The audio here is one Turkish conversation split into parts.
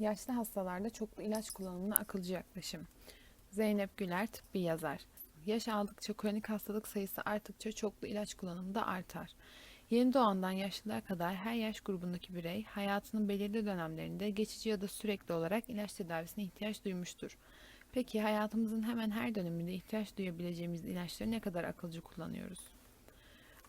Yaşlı hastalarda çoklu ilaç kullanımına akılcı yaklaşım. Zeynep Güler tıbbi yazar. Yaş aldıkça kronik hastalık sayısı arttıkça çoklu ilaç kullanımı da artar. Yeni doğandan yaşlılara kadar her yaş grubundaki birey hayatının belirli dönemlerinde geçici ya da sürekli olarak ilaç tedavisine ihtiyaç duymuştur. Peki hayatımızın hemen her döneminde ihtiyaç duyabileceğimiz ilaçları ne kadar akılcı kullanıyoruz?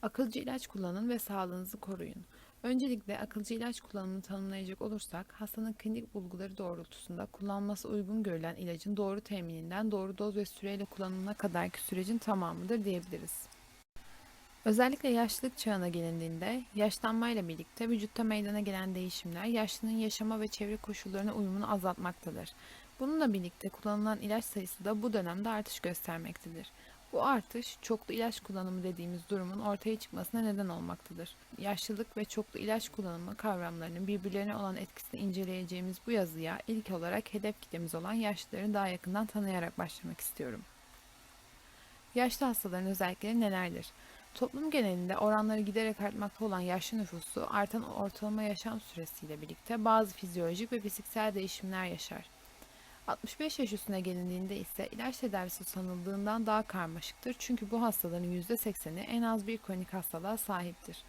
Akılcı ilaç kullanın ve sağlığınızı koruyun. Öncelikle akılcı ilaç kullanımını tanımlayacak olursak, hastanın klinik bulguları doğrultusunda kullanması uygun görülen ilacın doğru temininden doğru doz ve süreyle kullanımına kadarki sürecin tamamıdır diyebiliriz. Özellikle yaşlılık çağına gelindiğinde, yaşlanmayla birlikte vücutta meydana gelen değişimler yaşlının yaşama ve çevre koşullarına uyumunu azaltmaktadır. Bununla birlikte kullanılan ilaç sayısı da bu dönemde artış göstermektedir. Bu artış çoklu ilaç kullanımı dediğimiz durumun ortaya çıkmasına neden olmaktadır. Yaşlılık ve çoklu ilaç kullanımı kavramlarının birbirlerine olan etkisini inceleyeceğimiz bu yazıya ilk olarak hedef kitlemiz olan yaşlıları daha yakından tanıyarak başlamak istiyorum. Yaşlı hastaların özellikleri nelerdir? Toplum genelinde oranları giderek artmakta olan yaşlı nüfusu artan ortalama yaşam süresiyle birlikte bazı fizyolojik ve fiziksel değişimler yaşar. 65 yaş üstüne gelindiğinde ise ilaç tedavisi sanıldığından daha karmaşıktır çünkü bu hastaların %80'i en az bir kronik hastalığa sahiptir.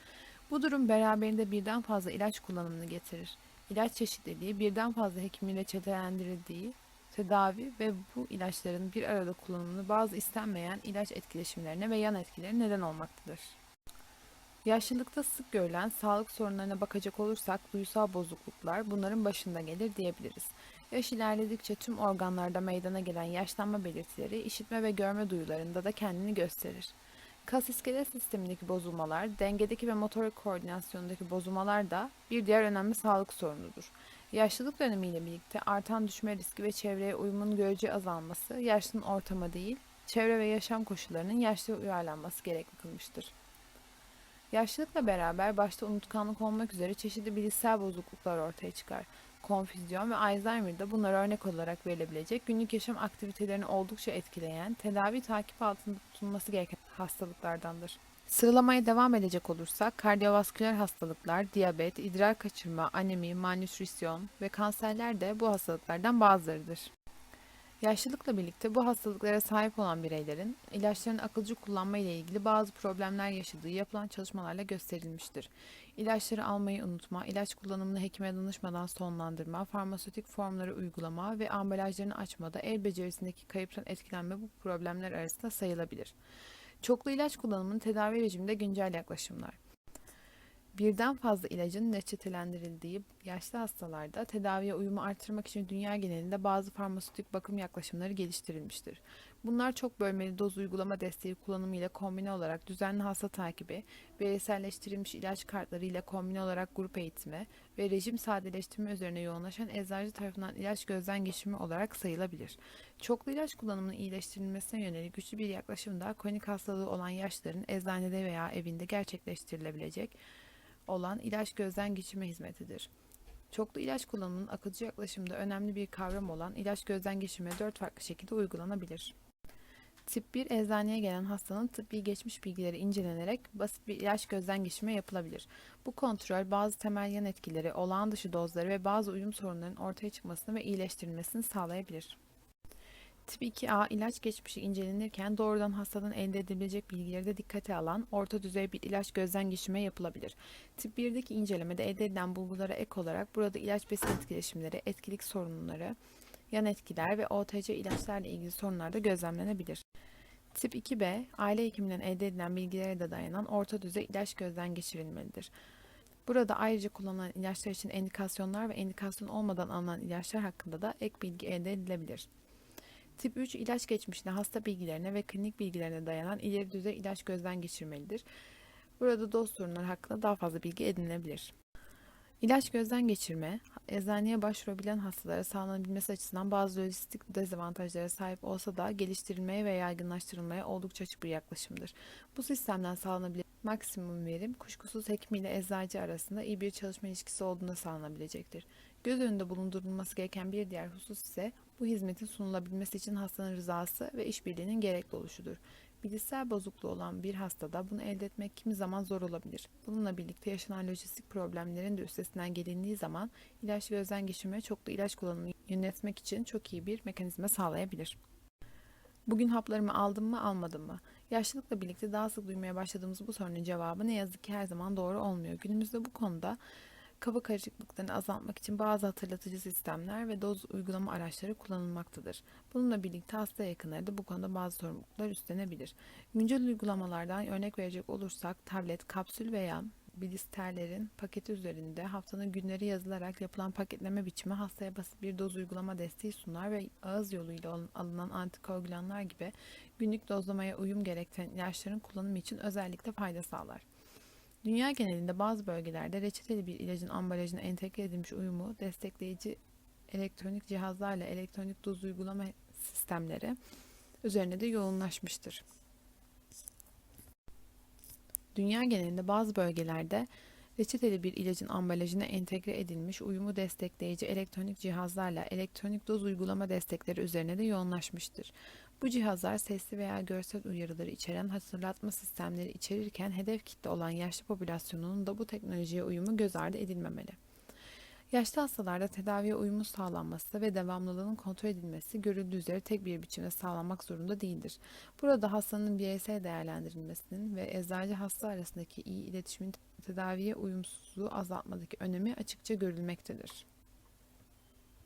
Bu durum beraberinde birden fazla ilaç kullanımını getirir. İlaç çeşitliliği birden fazla hekimin reçetelendirildiği tedavi ve bu ilaçların bir arada kullanımını bazı istenmeyen ilaç etkileşimlerine ve yan etkileri neden olmaktadır. Yaşlılıkta sık görülen sağlık sorunlarına bakacak olursak duysal bozukluklar bunların başında gelir diyebiliriz. Yaş ilerledikçe tüm organlarda meydana gelen yaşlanma belirtileri işitme ve görme duyularında da kendini gösterir. Kas iskelet sistemindeki bozulmalar, dengedeki ve motorik koordinasyondaki bozulmalar da bir diğer önemli sağlık sorunudur. Yaşlılık dönemiyle birlikte artan düşme riski ve çevreye uyumun görece azalması, yaşlının ortama değil, çevre ve yaşam koşullarının yaşlıya uyarlanması gerekli kılmıştır. Yaşlılıkla beraber başta unutkanlık olmak üzere çeşitli bilişsel bozukluklar ortaya çıkar. Konfüzyon ve Alzheimer'da bunlar örnek olarak verilebilecek günlük yaşam aktivitelerini oldukça etkileyen, tedavi takip altında tutulması gereken hastalıklardandır. Sıralamaya devam edecek olursak kardiyovasküler hastalıklar, diyabet, idrar kaçırma, anemi, malnutrisyon ve kanserler de bu hastalıklardan bazılarıdır. Yaşlılıkla birlikte bu hastalıklara sahip olan bireylerin ilaçların akılcı kullanma ile ilgili bazı problemler yaşadığı yapılan çalışmalarla gösterilmiştir. İlaçları almayı unutma, ilaç kullanımını hekime danışmadan sonlandırma, farmasötik formları uygulama ve ambalajlarını açmada el becerisindeki kayıptan etkilenme bu problemler arasında sayılabilir. Çoklu ilaç kullanımının tedavi rejiminde güncel yaklaşımlar. Birden fazla ilacın reçetelendirildiği yaşlı hastalarda tedaviye uyumu artırmak için dünya genelinde bazı farmasötik bakım yaklaşımları geliştirilmiştir. Bunlar çok bölmeli doz uygulama desteği kullanımı ile kombine olarak düzenli hasta takibi, bireyselleştirilmiş ilaç kartları ile kombine olarak grup eğitimi ve rejim sadeleştirme üzerine yoğunlaşan eczacı tarafından ilaç gözden geçirme olarak sayılabilir. Çoklu ilaç kullanımının iyileştirilmesine yönelik güçlü bir yaklaşım da kronik hastalığı olan yaşlıların eczanede veya evinde gerçekleştirilebilecek olan ilaç gözden geçirme hizmetidir. Çoklu ilaç kullanımının akılcı yaklaşımda önemli bir kavram olan ilaç gözden geçirme dört farklı şekilde uygulanabilir. Tip 1 eczaneye gelen hastanın tıbbi geçmiş bilgileri incelenerek basit bir ilaç gözden geçirme yapılabilir. Bu kontrol bazı temel yan etkileri, olağan dışı dozları ve bazı uyum sorunlarının ortaya çıkmasını ve iyileştirilmesini sağlayabilir. Tip 2A ilaç geçmişi incelenirken doğrudan hastadan elde edilebilecek bilgileri de dikkate alan orta düzey bir ilaç gözden geçirme yapılabilir. Tip 1'deki incelemede elde edilen bulgulara ek olarak burada ilaç besin etkileşimleri, etkilik sorunları, yan etkiler ve OTC ilaçlarla ilgili sorunlar da gözlemlenebilir. Tip 2B, aile hekiminden elde edilen bilgilere de dayanan orta düzey ilaç gözden geçirilmelidir. Burada ayrıca kullanılan ilaçlar için indikasyonlar ve indikasyon olmadan alınan ilaçlar hakkında da ek bilgi elde edilebilir. Tip 3 ilaç geçmişine, hasta bilgilerine ve klinik bilgilerine dayanan ileri düzey ilaç gözden geçirmelidir. Burada doz sorunları hakkında daha fazla bilgi edinilebilir. İlaç gözden geçirme, eczaneye başvurabilen hastalara sağlanabilmesi açısından bazı lojistik dezavantajlara sahip olsa da geliştirilmeye ve yaygınlaştırılmaya oldukça açık bir yaklaşımdır. Bu sistemden sağlanabilen maksimum verim kuşkusuz hekim ile eczacı arasında iyi bir çalışma ilişkisi olduğunda sağlanabilecektir. Göz önünde bulundurulması gereken bir diğer husus ise bu hizmetin sunulabilmesi için hastanın rızası ve işbirliğinin gerekli oluşudur. Bilişsel bozukluğu olan bir hastada bunu elde etmek kimi zaman zor olabilir. Bununla birlikte yaşanan lojistik problemlerin de üstesinden gelindiği zaman ilaç ve özen geçirme çoklu ilaç kullanımını yönetmek için çok iyi bir mekanizma sağlayabilir. Bugün haplarımı aldım mı almadım mı? Yaşlılıkla birlikte daha sık duymaya başladığımız bu sorunun cevabı ne yazık ki her zaman doğru olmuyor. Günümüzde bu konuda kaba karışıklıklarını azaltmak için bazı hatırlatıcı sistemler ve doz uygulama araçları kullanılmaktadır. Bununla birlikte hasta yakınları da bu konuda bazı sorumluluklar üstlenebilir. Güncel uygulamalardan örnek verecek olursak tablet, kapsül veya blisterlerin paketi üzerinde haftanın günleri yazılarak yapılan paketleme biçimi hastaya basit bir doz uygulama desteği sunar ve ağız yoluyla alınan antikoagülanlar gibi günlük dozlamaya uyum gerektiren ilaçların kullanımı için özellikle fayda sağlar. Dünya genelinde bazı bölgelerde reçeteli bir ilacın ambalajına entegre edilmiş uyumu destekleyici elektronik cihazlarla elektronik doz uygulama sistemleri üzerine de yoğunlaşmıştır. Dünya genelinde bazı bölgelerde reçeteli bir ilacın ambalajına entegre edilmiş uyumu destekleyici elektronik cihazlarla elektronik doz uygulama destekleri üzerine de yoğunlaşmıştır. Bu cihazlar sesli veya görsel uyarıları içeren hatırlatma sistemleri içerirken hedef kitle olan yaşlı popülasyonunun da bu teknolojiye uyumu göz ardı edilmemeli. Yaşlı hastalarda tedaviye uyumu sağlanması ve devamlılığının kontrol edilmesi görüldüğü üzere tek bir biçimde sağlanmak zorunda değildir. Burada hastanın bireysel değerlendirilmesinin ve eczacı hasta arasındaki iyi iletişimin tedaviye uyumsuzluğu azaltmadaki önemi açıkça görülmektedir.